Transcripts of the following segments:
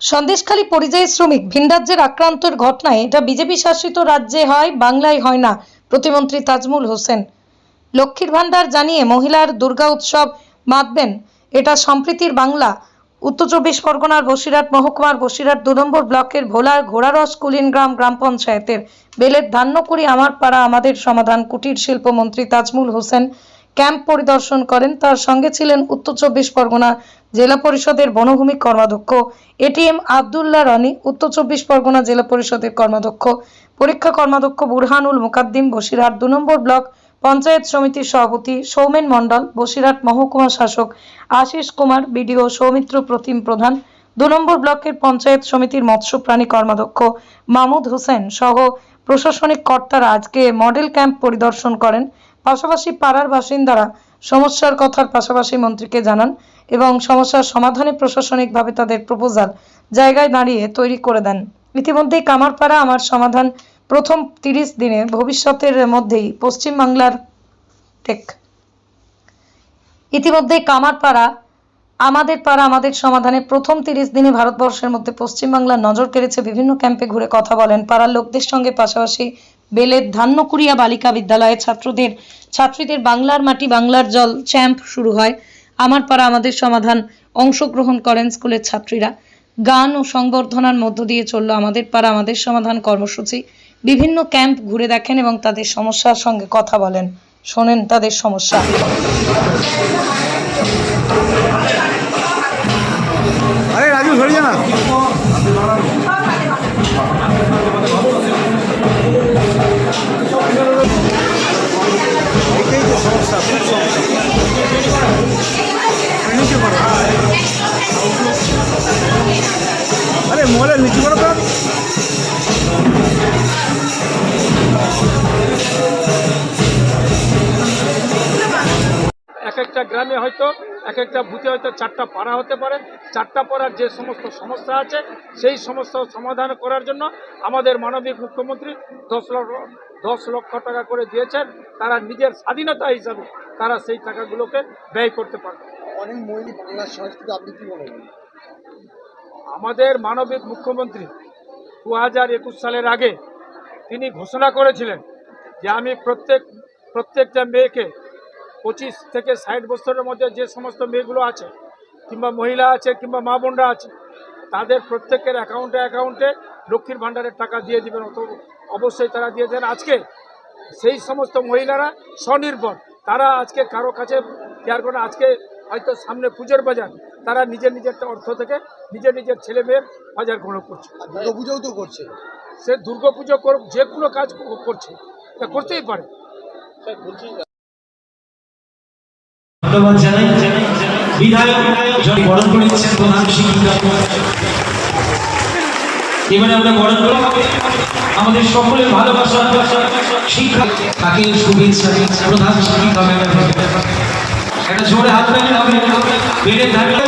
সন্দেশখালী পরিযায়ী শ্রমিক ভিনরাজ্যের আক্রান্তের ঘটনায় এটা বিজেপি শাসিত রাজ্যে হয়, বাংলায় হয় না, প্রতিমন্ত্রী তাজমুল হোসেন। লক্ষ্মীর ভাণ্ডার জানিয়ে মহিলার দুর্গা উৎসব মাতবেন। এটা সম্প্রীতির বাংলা। উত্তর চব্বিশ পরগনার বসিরহাট, মহকুমার বসিরহাট দু নম্বর ব্লকের ভোলার ঘোড়ারস কুলিনগ্রাম গ্রাম গ্রাম পঞ্চায়েতের বেলের ধান্যকুড়ি আমার পাড়া আমাদের সমাধান কুটির শিল্প মন্ত্রী তাজমুল হোসেন ক্যাম্প পরিদর্শন করেন। তার সঙ্গে ছিলেন উত্তর চব্বিশ পরগনা জেলা পরিষদের বনভূমি কর্মাধ্যক্ষ এটিএম আবদুল্লাহ রনি, উত্তর চব্বিশ পরগনা জেলা পরিষদের কর্মাধ্যক্ষ, পরীক্ষা কর্মাধ্যক্ষ বুরহানুল মুকাদ্দিম, বসিরহাট দু নম্বর ব্লক পঞ্চায়েত সমিতির সভাপতি সৌমেন মণ্ডল, বসিরহাট মহকুমা শাসক আশিস কুমার, বিডিও সৌমিত্র প্রতিম প্রধান, দু নম্বর ব্লকের পঞ্চায়েত সমিতির মৎস্য প্রাণী কর্মাধ্যক্ষ মাহমুদ হোসেন সহ প্রশাসনিক কর্তারা আজকে মডেল ক্যাম্প পরিদর্শন করেন। পাশাপাশি পাড়ার বাসিন্দারা সমস্যার কথার পাশাপাশি মন্ত্রীকে জানান এবং সমস্যার সমাধানে প্রশাসনিকভাবে তাদের প্রপোজাল জায়গায় দাঁড়িয়ে তৈরি করে দেন। ইতিমধ্যেই কামারপাড়া আমার সমাধান প্রথম তিরিশ দিনে ভবিষ্যতের মধ্যেই পশ্চিমবাংলার টেক। ইতিমধ্যেই কামারপাড়া, আমাদের পাড়া, আমাদের সমাধানে প্রথম তিরিশ দিনে ভারতবর্ষের মধ্যে পশ্চিমবাংলার নজর কেড়েছে বিভিন্ন ক্যাম্পে ঘুরে কথা বলেন পাড়ার লোকদের সঙ্গে পাশাপাশি বেলের ধান্যকুড়িয়া বালিকা বিদ্যালয়ে ছাত্রদের, ছাত্রীদের বাংলার মাটি, বাংলার জল চ্যাম্প শুরু হয়। আমার পাড়া আমাদের সমাধান অংশগ্রহণ করেন স্কুলের ছাত্রীরা। গান ও সংবর্ধনার মধ্য দিয়ে চলল আমাদের পাড়া আমাদের সমাধান কর্মসূচি। বিভিন্ন ক্যাম্প ঘুরে দেখেন এবং তাদের সমস্যার সঙ্গে কথা বলেন। শোনেন তাদের সমস্যা। আরে রাজু আরে মোবাইলের নিচে করো তো। এক একটা গ্রামে হয়তো, এক একটা বুথে হয়তো চারটা পাড়া হতে পারে। চারটা পাড়ার যে সমস্ত সমস্যা আছে, সেই সমস্ত সমাধান করার জন্য আমাদের মানবিক মুখ্যমন্ত্রী দশ লক্ষ দশ লক্ষ টাকা করে দিয়েছেন। তারা নিজের স্বাধীনতা হিসাবে তারা সেই টাকাগুলোকে ব্যয় করতে পারবে। অনেক বাংলার সংস্কৃতি, আপনি কি করেন আমাদের মানবিক মুখ্যমন্ত্রী দু হাজার একুশ সালের আগে তিনি ঘোষণা করেছিলেন যে আমি প্রত্যেক, প্রত্যেকটা মেয়েকে পঁচিশ থেকে ষাট বছরের মধ্যে যে সমস্ত মেয়েগুলো আছে, কিংবা মহিলা আছে, কিংবা মা বোনরা আছে, তাদের প্রত্যেকের অ্যাকাউন্টে অ্যাকাউন্টে লক্ষ্মীর ভাণ্ডারের টাকা দিয়ে দিবেন, অত অবশ্যই তারা দিয়ে দেন আজকে সেই সমস্ত মহিলারা স্বনির্ভর তারা আজকে কারও কাছে কেয়ার করে। আজকে হয়তো সামনে পুজোর বাজার তারা নিজের নিজের অর্থ থেকে নিজের নিজের ছেলে মেয়ের বাজার গ্রহণ করছে। আর দুর্গা পুজোও তো করছে। সে দুর্গাপুজো করুক যে কোনো কাজ করছে। তা করতেই পারে। ধন্যবাদ জানাই। বিধায়ক বরণ করে প্রধান শিক্ষিকা। এবারে আমরা বরণ করব। আমাদের সকলের ভালোবাসা শিক্ষা। তাকে শুভেচ্ছা প্রধান শিক্ষিকা একটা জোরে হাত লাগিয়ে হবে। বেলের ধারণা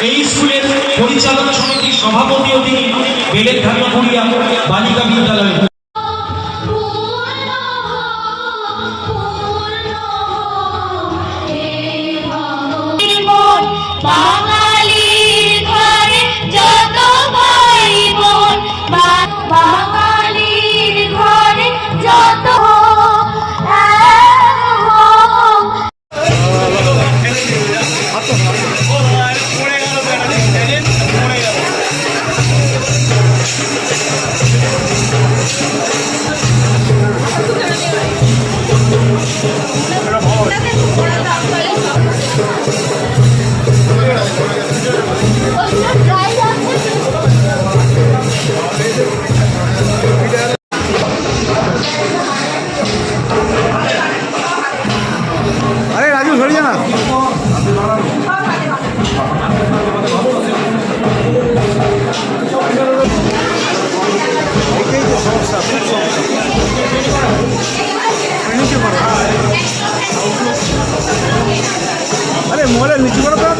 এই স্কুলের পরিচালন সমিতির সভাপতিও তিনি বেলের ধারণা করিয়া বালিকা বিদ্যালয়। বোন বাঙালির ঘরে যত ভাই বোন, বা- না আরে মোবাইলের নিচে করো। তো